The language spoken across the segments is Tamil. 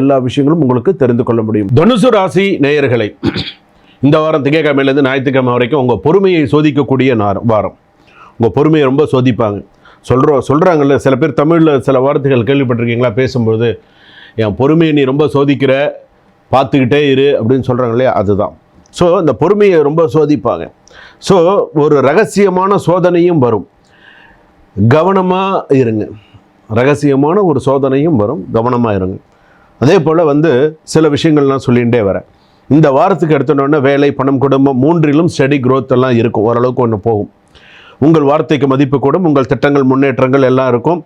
எல்லா விஷயங்களும் உங்களுக்கு தெரிந்து கொள்ள முடியும். தனுசு ராசி நேயர்களை இந்த வாரம் திங்கக்கிழமையிலேருந்து ஞாயிற்றுக்கிழமை வரைக்கும் உங்கள் பொறுமையை சோதிக்கக்கூடிய நாரம் வாரம். உங்கள் பொறுமையை ரொம்ப சோதிப்பாங்க. சொல்கிறோம் சொல்கிறாங்கல்ல சில பேர் தமிழில் சில வார்த்தைகள் கேள்விப்பட்டிருக்கீங்களா? பேசும்போது என் பொறுமையை நீ ரொம்ப சோதிக்கிற பார்த்துக்கிட்டே இரு அப்படின்னு சொல்கிறாங்க இல்லையா? அதுதான். ஸோ இந்த பொறுமையை ரொம்ப சோதிப்பாங்க. ஸோ ஒரு ரகசியமான சோதனையும் வரும். கவனமாக இருங்க. ரகசியமான ஒரு சோதனையும் வரும். கவனமாக இருங்க. அதே போல் வந்து சில விஷயங்கள் நான் சொல்லிகிட்டே வரேன். இந்த வாரத்துக்கு எடுத்தோன்னே வேலை பணம் குடும்பம் மூன்றிலும் ஸ்டடி க்ரோத் எல்லாம் இருக்கும். ஓரளவுக்கு ஒன்று போகும். உங்கள் வார்த்தைக்கு மதிப்பு கூடும் உங்கள் திட்டங்கள் முன்னேற்றங்கள் எல்லாம் இருக்கும்.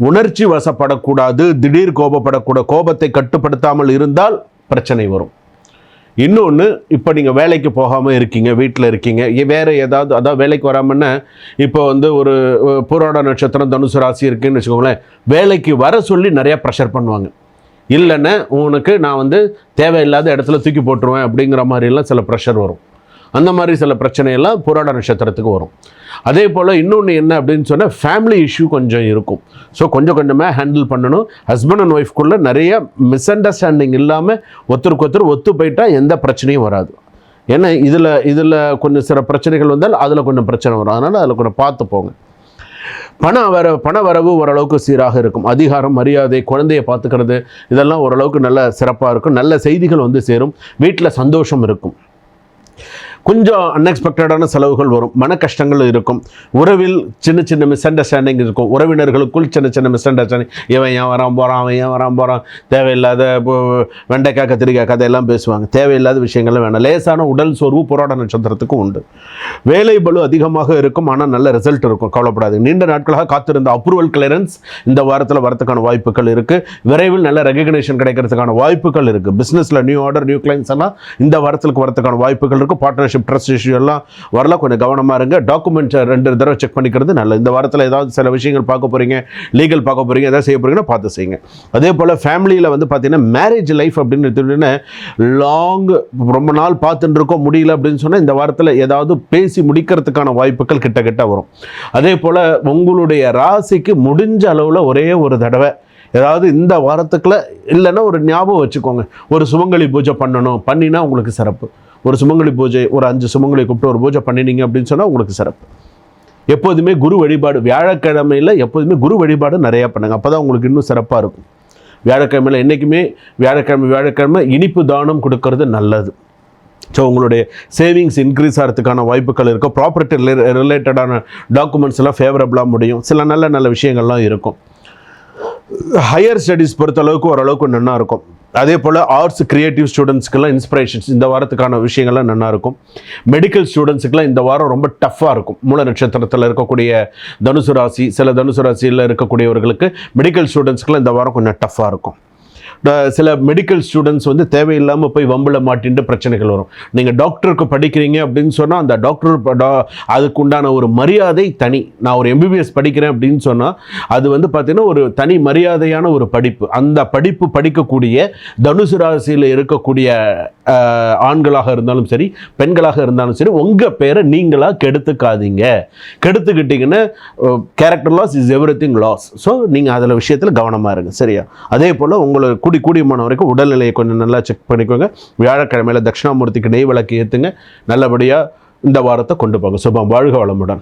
உணர்ச்சி வசப்படக்கூடாது திடீர் கோபப்படக்கூடாது கோபத்தை கட்டுப்படுத்தாமல் இருந்தால் பிரச்சனை வரும். இன்னொன்று இப்போ நீங்கள் வேலைக்கு போகாமல் இருக்கீங்க வீட்டில் இருக்கீங்க வேறு ஏதாவது அதாவது வேலைக்கு வராமன்னா இப்போ வந்து ஒரு அஹ், நட்சத்திரம் தனுசு ராசி இருக்குன்னு வச்சுக்கோங்களேன் வேலைக்கு வர சொல்லி நிறையா ப்ரெஷர் பண்ணுவாங்க. இல்லைன்னா உனக்கு நான் வந்து தேவையில்லாத இடத்துல தூக்கி போட்டுருவேன் அப்படிங்கிற மாதிரிலாம் சில ப்ரெஷர் வரும். அந்த மாதிரி சில பிரச்சனையெல்லாம் புராட நட்சத்திரத்துக்கு வரும். அதே போல் இன்னொன்று என்ன அப்படின்னு சொன்னால் ஃபேமிலி இஷ்யூ கொஞ்சம் இருக்கும். ஸோ கொஞ்சம் கொஞ்சமாக ஹேண்டில் பண்ணணும். ஹஸ்பண்ட் அண்ட் ஒய்ஃப்குள்ளே நிறைய மிஸ் அண்டர்ஸ்டாண்டிங் இல்லாமல் ஒருத்தருக்கு ஒருத்தர் ஒத்து போயிட்டால் எந்த பிரச்சனையும் வராது. ஏன்னா இதில் இதில் கொஞ்சம் சில பிரச்சனைகள் வந்தால் அதில் கொஞ்சம் பிரச்சனை வரும். அதனால் அதில் கொஞ்சம் பார்த்து போங்க. பண வர பண வரவு ஓரளவுக்கு சீராக இருக்கும். அதிகாரம் மரியாதை குழந்தையை பார்த்துக்கிறது இதெல்லாம் ஓரளவுக்கு நல்ல சிறப்பாக இருக்கும். நல்ல செய்திகள் வந்து சேரும். வீட்டில் சந்தோஷம் இருக்கும். கொஞ்சம் அன்எக்ஸ்பெக்டடான செலவுகள் வரும். மன கஷ்டங்கள் இருக்கும். உறவில் சின்ன சின்ன மிஸ் அண்டர்ஸ்டாண்டிங் இருக்கும். உறவினர்களுக்குள் சின்ன சின்ன மிஸ் அண்டர்ஸ்டாண்டிங் இவன் ஏன் வரான் போகிறான் அவன் ஏன் வரான் போகிறான் தேவையில்லாத இப்போ வெண்டைக்காய் கத்திரிக்காய் கதையெல்லாம் பேசுவாங்க. தேவையில்லாத விஷயங்கள்லாம் வேணாம். லேசான உடல் சோர்வு போராட நட்சத்திரத்துக்கும் உண்டு. வேலை பலு அதிகமாக இருக்கும். ஆனால் நல்ல ரிசல்ட் இருக்கும். கவலைப்படாது நீண்ட நாட்களாக காத்திருந்த அப்ரூவல் கிளியரன்ஸ் இந்த வாரத்தில் வரதுக்கான வாய்ப்புகள் இருக்குது விரைவில் நல்ல ரெகக்னேஷன் கிடைக்கிறதுக்கான வாய்ப்புகள் இருக்குது பிஸ்னஸில் நியூ ஆர்டர் நியூ கிளைண்ட்ஸ் எல்லாம் இந்த வாரத்துக்கு வரத்துக்கான வாய்ப்புகள் இருக்குது பார்ட்னர்ஷிப் ட்ரஸ்ட் இஷ்யூ எல்லாம் வரல. கொஞ்சம் கவனமாக இருங்க. டாக்குமெண்ட் ரெண்டு தடவை செக் பண்ணிக்கிறது நல்லது. இந்த வாரத்தில் ஏதாவது சில விஷயங்கள் பார்க்க போகிறீங்க லீகல் பார்க்க போகிறீங்க ஏதாவது செய்ய போகிறீங்கன்னா பார்த்து செய்யுங்க. அதே போல் ஃபேமிலியில் வந்து பார்த்தீங்கன்னா மேரேஜ் லைஃப் அப்படின்னு எடுத்துக்கிட்டீங்கன்னா லாங் ரொம்ப நாள் பார்த்துட்டு இருக்கோம் முடியல அப்படின்னு சொன்னால் இந்த வாரத்தில் ஏதாவது பேசி முடிக்கிறதுக்கான வாய்ப்புகள் கிட்ட கிட்ட வரும். அதே போல் உங்களுடைய ராசிக்கு முடிஞ்ச அளவில் ஒரே ஒரு தடவை ஏதாவது இந்த வாரத்துக்குள்ள இல்லைன்னா ஒரு ஞாபகம் வச்சுக்கோங்க. ஒரு சுமங்கலி பூஜை பண்ணணும். பண்ணினா உங்களுக்கு சிறப்பு. ஒரு சுமங்கலி பூஜை ஒரு அஞ்சு சுமங்கலி கூப்பிட்டு ஒரு பூஜை பண்ணினீங்க அப்படின்னு சொன்னால் உங்களுக்கு சிறப்பு. எப்போதுமே குரு வழிபாடு வியாழக்கிழமையில் எப்போதுமே குரு வழிபாடு நிறையா பண்ணுங்கள் அப்போ தான் உங்களுக்கு இன்னும் சிறப்பாக இருக்கும். வியாழக்கிழமையில் என்றைக்குமே வியாழக்கிழமை வியாழக்கிழமை இனிப்பு தானம் கொடுக்கறது நல்லது. ஸோ உங்களுடைய சேவிங்ஸ் இன்க்ரீஸ் ஆகிறதுக்கான வாய்ப்புகள் இருக்கும் ப்ராப்பர்ட்டி ரிலேட்டடான டாக்குமெண்ட்ஸ் எல்லாம் ஃபேவரபுளாக முடியும். சில நல்ல நல்ல விஷயங்கள்லாம் இருக்கும். ஹையர் ஸ்டடீஸ் பொறுத்தளவுக்கு ஓரளவுக்கு நல்லா இருக்கும். அதே போல் ஆர்ட்ஸ் கிரியேட்டிவ் ஸ்டூடெண்ட்ஸ்க்கெல்லாம் இன்ஸ்பிரேஷன்ஸ் இந்த வாரத்துக்கான விஷயங்கள்லாம் நல்லாயிருக்கும். மெடிக்கல் ஸ்டூடெண்ட்ஸுக்கெல்லாம் இந்த வாரம் ரொம்ப டஃப்பாக இருக்கும். மூல நட்சத்திரத்தில் இருக்கக்கூடிய தனுசு ராசி சில தனுசு ராசியில் இருக்கக்கூடியவர்களுக்கு மெடிக்கல் ஸ்டூடெண்ட்ஸ்க்கெல்லாம் இந்த வாரம் கொஞ்சம் டஃப்பாக இருக்கும். சில மெடிக்கல் ஸ்டூடெண்ட்ஸ் வந்து தேவையில்லாமல் போய் வம்பில் மாட்டின்ற பிரச்சனைகள் வரும். நீங்கள் டாக்டருக்கு படிக்கிறீங்க அப்படின்னு சொன்னால் அந்த டாக்டர் டா- அதுக்குண்டான ஒரு மரியாதை தனி. நான் ஒரு எம்பிபிஎஸ் படிக்கிறேன் அப்படின்னு சொன்னால் அது வந்து பார்த்தீங்கன்னா ஒரு தனி மரியாதையான ஒரு படிப்பு. அந்த படிப்பு படிக்கக்கூடிய தனுசு ராசியில் இருக்கக்கூடிய ஆண்களாக இருந்தாலும் சரி பெண்களாக இருந்தாலும் சரி உங்கள் பேரை நீங்களாக கெடுத்துக்காதீங்க. கெடுத்துக்கிட்டீங்கன்னா character loss is everything loss so நீங்கள் அதில் விஷயத்தில் கவனமாக இருங்க. சரியா? அதே போல் உங்களை கூடி கூடியமான வரைக்கும் உடல்நிலையை கொஞ்சம் நல்லா செக் பண்ணிக்கோங்க. வியாழக்கிழமையில் தட்சிணாமூர்த்திக்கு நெய் விளக்கு ஏற்றுங்க நல்லபடியாக இந்த வாரத்தை கொண்டு போங்க. சுபம். வாழ்க வளமுடன்.